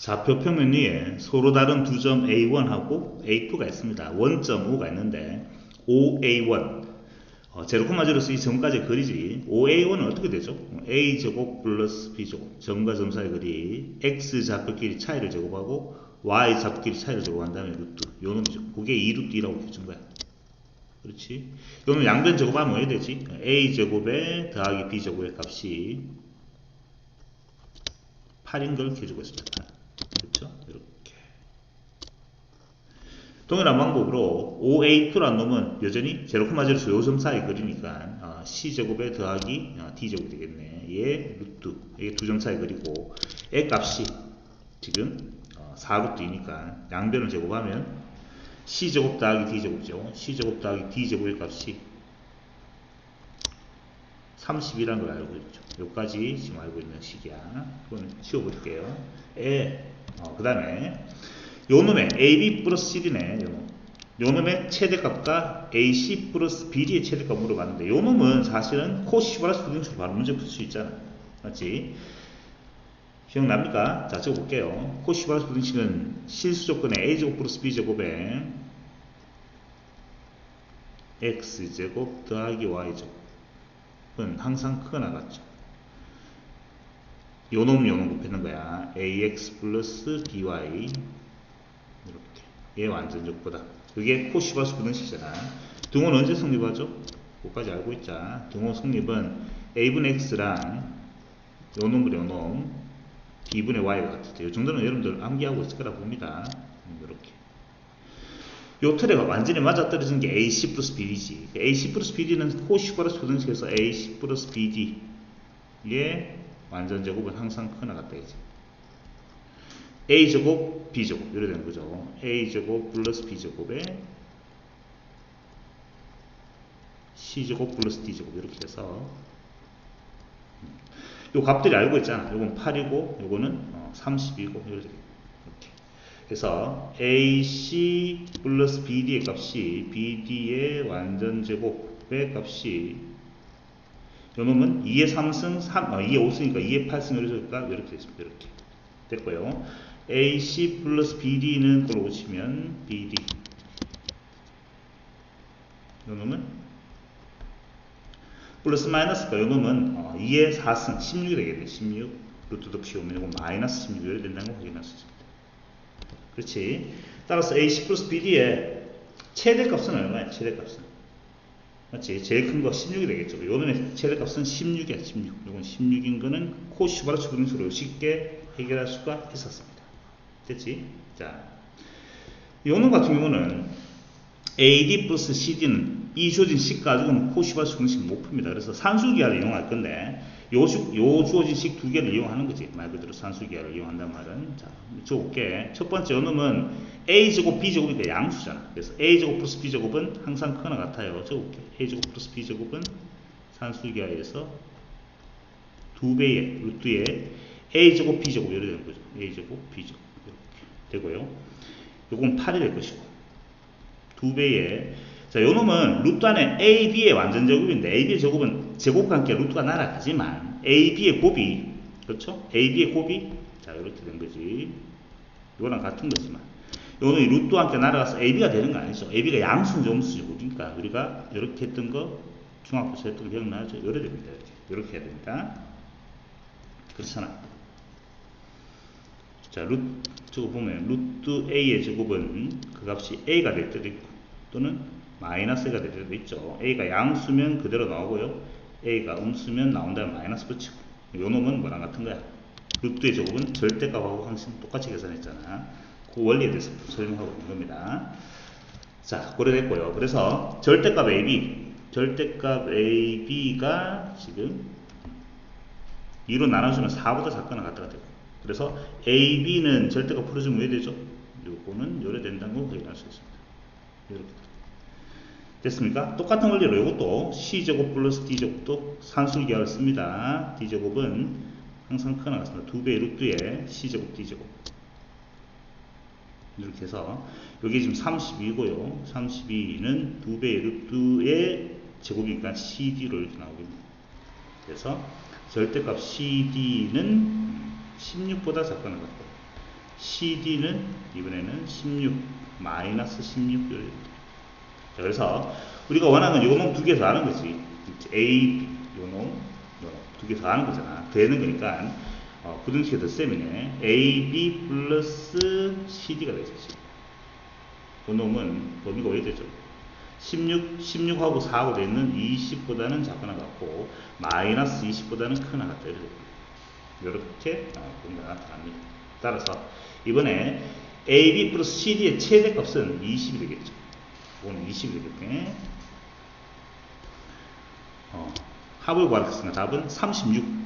좌표 평면 위에 서로 다른 두 점 A1하고 A2가 있습니다. 원점 O가 있는데 OA1 어, 제로 콤마 제로스 이 점까지 거리지 OA1은 어떻게 되죠? A제곱 플러스 B제곱 점과 점 사이 거리 X 좌표끼리 차이를 제곱하고 Y 좌표끼리 차이를 제곱한 다음에 루트 요 놈이죠. 그게 2루트이라고 해준 거야. 그렇지? 요는 양변 제곱하면 뭐 해야 되지? A제곱에 더하기 B제곱의 값이 8인 걸 기해주고 있습니다. 8. 그렇죠? 이렇게. 동일한 방법으로 5A2라는 놈은 여전히 0,0에서 요점 사이 거리니까 어, C제곱에 더하기 어, D제곱이 되겠네. 얘 루트. 이게 두 점 사이 거리고 애 값이 지금 어, 4루트이니까 양변을 제곱하면 C제곱 더하기 D제곱이죠. C제곱 더하기 D제곱의 값이 30이라는 걸 알고 있죠. 여기까지 지금 알고 있는 식이야. 그건 치워볼게요. 에, 어, 그 다음에 요 놈의 AB 플러스 CD네. 요 놈. 요 놈의 최대값과 AC 플러스 BD의 최대값 물어봤는데 요 놈은 사실은 코시바라스 부등식으로 바로 문제 풀 수 있잖아. 맞지? 기억납니까? 자, 적어볼게요. 코시바라스 부등식은 실수 조건의 A제곱 플러스 B제곱에 X제곱 더하기 Y제곱 은 항상 크거나 같죠. 요놈 요놈 곱했는 거야. ax 플러스 by 얘 완전적보다 그게 코시바스 부등식이잖아. 등호는 언제 성립하죠? 그거까지 알고 있자. 등호 성립은 a분의 x랑 요놈분의 요놈 b분의 y가 같을 때 이 정도는 여러분들 암기하고 있을 거라 봅니다. 이렇게 요 틀에가 완전히 맞아떨어지는 게 AC 플러스 BD지. AC 플러스 BD는 코시바라스 부등식에서 AC 플러스 BD. 의 완전 제곱은 항상 크나 같다 이제. A제곱, B제곱. 이래 되는 거죠. A제곱 플러스 B제곱에 C제곱 플러스 D제곱. 이렇게 해서. 요 값들이 알고 있잖아. 요건 8이고, 요거는 32고, 이렇게. 그래서 AC 플러스 BD의 값이 BD의 완전 제곱의 값이 요 놈은 2의 3승 3, 아, 2의 5승이니까 2의 8승 이렇게 이렇게 됐습니다. 이렇게 됐고요. AC 플러스 BD는 걸로 치면 BD 요 놈은 플러스 마이너스가 요 놈은 어, 2의 4승 16이 되겠네. 16 루트도 피우면 이거 마이너스 16이 된다는 거 확인할 수 있습니다. 그렇지. 따라서 AC 플러스 BD의 최대값은 얼마야? 최대값은. 맞지? 제일 큰 거 16이 되겠죠. 요놈의 최대값은 16이야, 16. 이건 16인 거는 코시바라 추분수로 쉽게 해결할 수가 있었습니다. 됐지? 자. 요놈 같은 경우는 AD 플러스 CD는 이 주어진 식 가지고는 코시바라 추분식 못 풉니다. 그래서 산수기하를 이용할 건데, 요, 주, 요 주어진 식 두 개를 이용하는 거지. 말 그대로 산수기하를 이용한단 말은. 자, 적어볼게. 첫 번째 요놈은 A제곱 B제곱이니까 양수잖아. 그래서 A제곱 플러스 B제곱은 항상 크거나 같아요. 적어볼게. A제곱 플러스 B제곱은 산수기하에서 두 배의 루트에 A제곱 B제곱 이렇게 되는 거죠. A제곱 B제곱 되고요. 요건 8이 될 것이고 두 배의 자, 요 놈은 루트 안에 A, B의 완전 제곱인데 A, B의 제곱은 제곱과 함께 루트가 날아가지만 A, B의 곱이 그렇죠? A, B의 곱이 자 이렇게 된 거지. 이거랑 같은 거지만 요는 루트와 함께 날아가서 A, B가 되는 거 아니죠? A, B가 양수인지 음수인지 모르니까 우리가 이렇게 했던 거 중학교에서 했던 거 기억나죠? 이래 됩니다. 이렇게, 이렇게 해야 됩니다. 그렇잖아. 자, 루트 보면 루트 A의 제곱은 그 값이 A가 될 때도 있고 또는 마이너스가 될 때도 있죠. A가 양수면 그대로 나오고요. A가 음수면 나온 다음에 마이너스 붙이고. 요 놈은 뭐랑 같은 거야. 루트의 제곱은 절대값하고 항상 똑같이 계산했잖아. 그 원리에 대해서 설명하고 있는 겁니다. 자, 고려됐고요. 그래서 절대값 AB, 절대값 AB가 지금 2로 나눠주면 4보다 작거나 같다가 되고. 그래서 AB는 절대값 풀어주면 왜 되죠? 요거는 요래 된다는 걸 확인할 수 있습니다. 이렇게. 됐습니까? 똑같은 원리로 이것도 C제곱 플러스 D제곱도 산술기하를 씁니다. D제곱은 항상 크나 같습니다. 두 배의 루트에 C제곱 D제곱. 이렇게 해서 여기 지금 32고요. 32는 두 배의 루트의 제곱이니까 CD로 이렇게 나오겠네요. 그래서 절대값 CD는 16보다 작거나 같고 CD는 이번에는 16 마이너스 16 자, 그래서 우리가 원하는 요놈 두 개 더 하는 거지. A, B, 요놈, 두개 더 하는 거잖아. 되는 거니까 어, 부등식이 더 세면에 A, B 플러스 CD가 되겠지. 요놈은 범위가 왜 되죠? 16, 16하고 4하고 되는 20보다는 작거나 같고 마이너스 20보다는 크나 같다. 이렇게 이렇게 범위가 나타납니다. 따라서 이번에 AB 플러스 CD의 최대값은 20이 되겠죠. 이거는 20이 되기 때문에 어, 합을 구하겠습니다. 답은 36